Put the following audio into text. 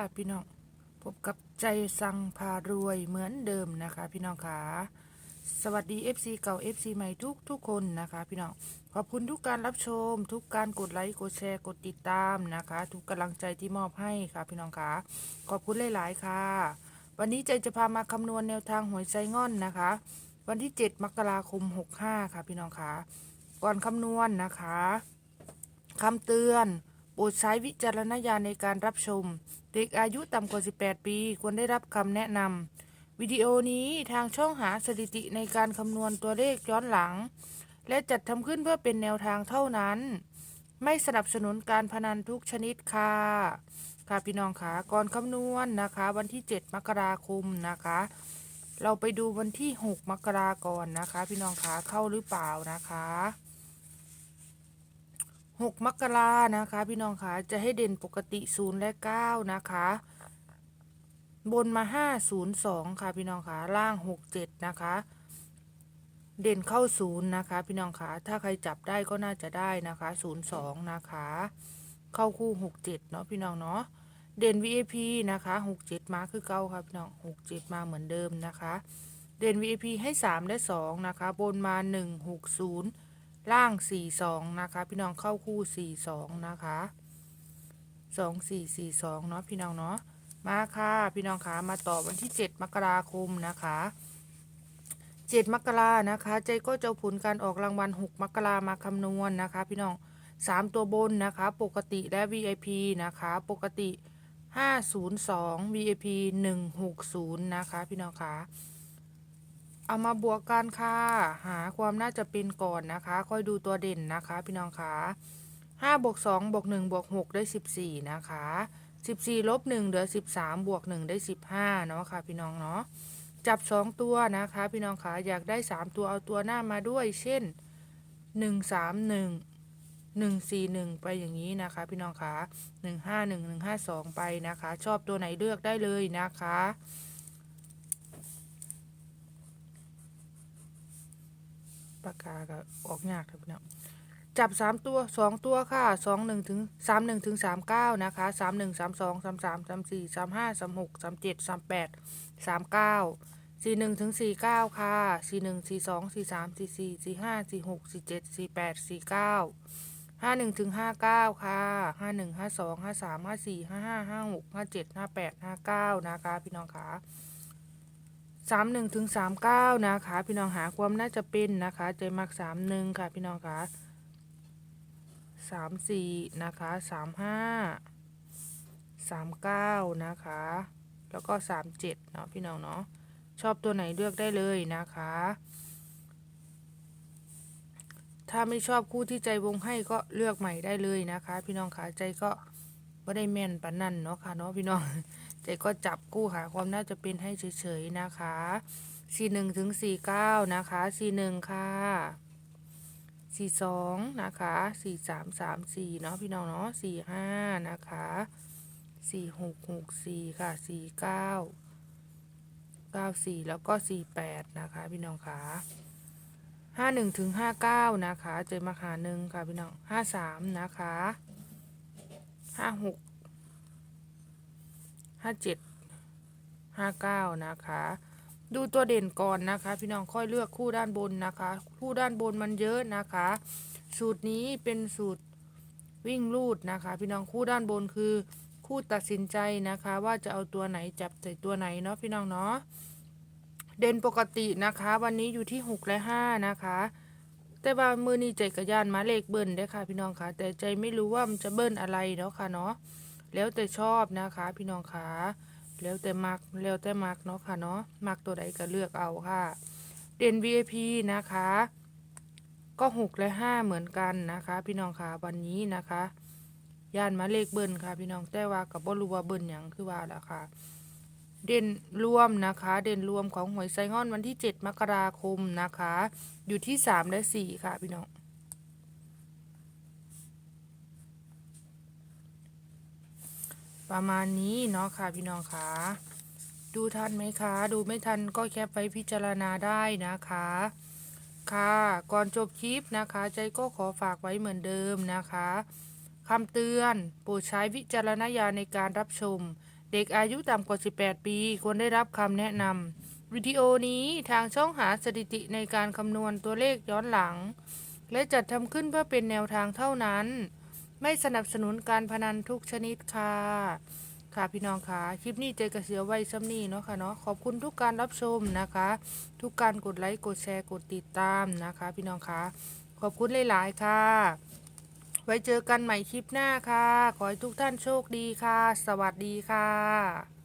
ค่ะพี่น้องพบกับใจสั่งพารวยเหมือนเดิมนะคะ พี่น้องค่ะสวัสดี FC เก่า FC ใหม่ทุกทุกคนนะคะ พี่น้องขอบคุณทุกการรับชม ทุกการกดไลค์กดแชร์กดติดตามนะคะ ทุกกำลังใจที่มอบให้ค่ะ พี่น้องค่ะขอบคุณหลายๆค่ะ วันนี้ใจจะพามาคำนวณแนวทางหวยไซง่อนนะคะ วันที่ 7 มกราคม 65 ค่ะ พี่น้องค่ะก่อนคำนวณนะคะคำเตือน ปรดใช้วิจารณญาณในการรับชม เด็กอายุต่ำกว่า 18 ปี ควรได้รับคำแนะนำ วิดีโอนี้ทางช่องหาสถิติในการคำนวณตัวเลขย้อนหลัง และจัดทำขึ้นเพื่อเป็นแนวทางเท่านั้น ไม่สนับสนุนการพนันทุกชนิดค่ะ ค่ะพี่น้องค่ะก่อนคำนวณนะคะ วันที่ 7 มกราคมนะคะ เราไปดูวันที่ 6 มกราก่อนนะคะ พี่น้องค่ะเข้าหรือเปล่านะคะ 6 มกรานะคะ พี่น้องคะจะให้เด่นปกติ0และ 9 นะคะ บนมา 5 0 2 ค่ะพี่น้องคะล่าง 6 7 นะคะ เด่นเข้า 0 นะคะ พี่น้องคะถ้าใครจับได้ก็น่าจะได้นะคะ0 2 นะคะ เข้าคู่ 6 7 เนาะพี่น้องเนาะเด่น VIP นะคะ 6 7 มาคือเก้าค่ะพี่น้อง 6 7 มาเหมือนเดิมนะคะ เด่น VIP ให้ 3 และ 2 นะคะ บนมา 1 6 0 ล่าง 4 2 นะคะ พี่น้องเข้าคู่ 4 2 นะคะ 2 4 4 2 เนาะพี่น้องเนาะ มาค่ะพี่น้องคะมาต่อวันที่ 7 มกราคมนะคะ 7 มกรานะคะ ใจก็จะผลการออกรางวัล 6 มกรามาคำนวณนะคะ พี่น้อง 3 ตัวบนนะคะ ปกติและ VIP นะคะ ปกติ 502 VIP 160 นะคะ พี่น้องคะ เอามาบวกกันค่ะ หาความน่าจะเป็นก่อนนะคะ ค่อยดูตัวเด่นนะคะ พี่น้องคะห้าบวกสองบวกหนึ่งบวกหกได้สิบสี่นะคะสิบสี่ลบหนึ่งเหลือสิบสามบวกหนึ่งได้สิบห้าเนาะค่ะ พี่น้องเนาะจับสองตัวนะคะ พี่น้องคะอยากได้สามตัวเอาตัวหน้ามาด้วย เช่นหนึ่งสามหนึ่งหนึ่งสี่หนึ่งไปอย่างนี้นะคะ พี่น้องคะหนึ่งห้าหนึ่งหนึ่งห้าสองไปนะคะ ชอบตัวไหนเลือกได้เลยนะคะ ปากกาก็ออกยากครับพี่น้องจับสามตัวสองตัวค่ะสองหนึ่งถึงสามหนึ่งถึงสามเก้านะคะสามหนึ่งสามสองสามสามสามสี่สามห้าสามหกสามเจ็ดสามแปดสามเก้าสี่หนึ่งถึงสี่เก้าค่ะสี่หนึ่งสี่สองสี่สามสี่สี่สี่ห้าสี่หกสี่เจ็ดสี่แปดสี่เก้าห้าหนึ่งถึงห้าเก้าค่ะห้าหนึ่งห้าสองห้าสามห้าสี่ห้าห้าห้าหกห้าเจ็ดห้าแปดห้าเก้านะคะ พี่น้องค่ะ สามหนึ่งถึงสามเก้านะคะ พี่น้องหาความน่าจะเป็นนะคะใจมักสามหนึ่งค่ะ พี่น้องคะสามสี่นะคะสามห้าสามเก้านะคะ แล้วก็สามเจ็ดเนาะพี่น้องเนาะชอบตัวไหนเลือกได้เลยนะคะ ถ้าไม่ชอบคู่ที่ใจวงให้ก็เลือกใหม่ได้เลยนะคะ พี่น้องคะใจก็ไม่ได้แม่นปานนั่นเนาะค่ะเนาะพี่น้อง ใจก็จับกู้หาความน่าจะเป็นให้เฉยๆนะคะสี่หนึ่งถึงสี่เก้านะคะสี่หนึ่งค่ะสี่สองนะคะสี่สามสามสี่เนาะพี่น้องเนาะสี่ห้านะคะสี่หกหกสี่ค่ะสี่เก้าเก้าสี่แล้วก็สี่แปดนะคะ พี่น้องคะห้าหนึ่งถึงห้าเก้านะคะ เจอมาหาหนึ่งค่ะพี่น้องห้าสามนะคะห้าหก ห้าเจ็ดห้าเก้านะคะ ดูตัวเด่นก่อนนะคะ พี่น้องค่อยเลือกคู่ด้านบนนะคะ คู่ด้านบนมันเยอะนะคะ สูตรนี้เป็นสูตรวิ่งลูดนะคะ พี่น้องคู่ด้านบนคือคู่ตัดสินใจนะคะ ว่าจะเอาตัวไหนจับใส่ตัวไหนเนาะพี่น้องเนาะเด่นปกตินะคะ วันนี้อยู่ที่หกและห้านะคะแต่ว่ามือนี้ใจกระยานมาเลขเบิ้ลได้ค่ะพี่น้องค่ะ แต่ใจไม่รู้ว่ามันจะเบิ้ลอะไรเนาะค่ะเนาะ แล้วแต่ชอบนะคะ พี่น้องคะแล้วแต่มักแล้วแต่มักเนาะค่ะเนาะมักตัวใดก็เลือกเอาค่ะ เด่น VIP นะคะ ก็หกและห้าเหมือนกันนะคะ พี่น้องคะวันนี้นะคะย่านมาเลขเบิ้ลค่ะ พี่น้องแต่ว่ากับ่รู้ว่าเบิ้ลอย่างคือว่าแล้วค่ะ เด่นรวมนะคะ เด่นรวมของหวยไซงอนวันที่ 7 มกราคมนะคะ อยู่ที่ 3 และ 4 ค่ะพี่น้อง ประมาณนี้เนาะค่ะพี่น้องคะดูทันไหมคะ ดูไม่ทันก็แคปไว้พิจารณาได้นะคะ ค่ะก่อนจบคลิปนะคะ ใจก็ขอฝากไว้เหมือนเดิมนะคะคำเตือนโปรดใช้วิจารณญาณในการรับชม เด็กอายุต่ำกว่า 18 ปี ควรได้รับคำแนะนำวิดีโอนี้ทางช่องหาสถิติในการคำนวณตัวเลขย้อนหลัง และจัดทำขึ้นเพื่อเป็นแนวทางเท่านั้น ไม่สนับสนุนการพนันทุกชนิดค่ะค่ะพี่น้องค่ะคลิปนี้เจอกระเสียวไว้ซ้ำนี่เนาะค่ะเนาะขอบคุณทุกการรับชมนะคะ ทุกการกดไลค์กดแชร์กดติดตามนะคะ พี่น้องค่ะขอบคุณหลาย ๆ ค่ะ ไว้เจอกันใหม่คลิปหน้าค่ะ ขอให้ทุกท่านโชคดีค่ะ สวัสดีค่ะ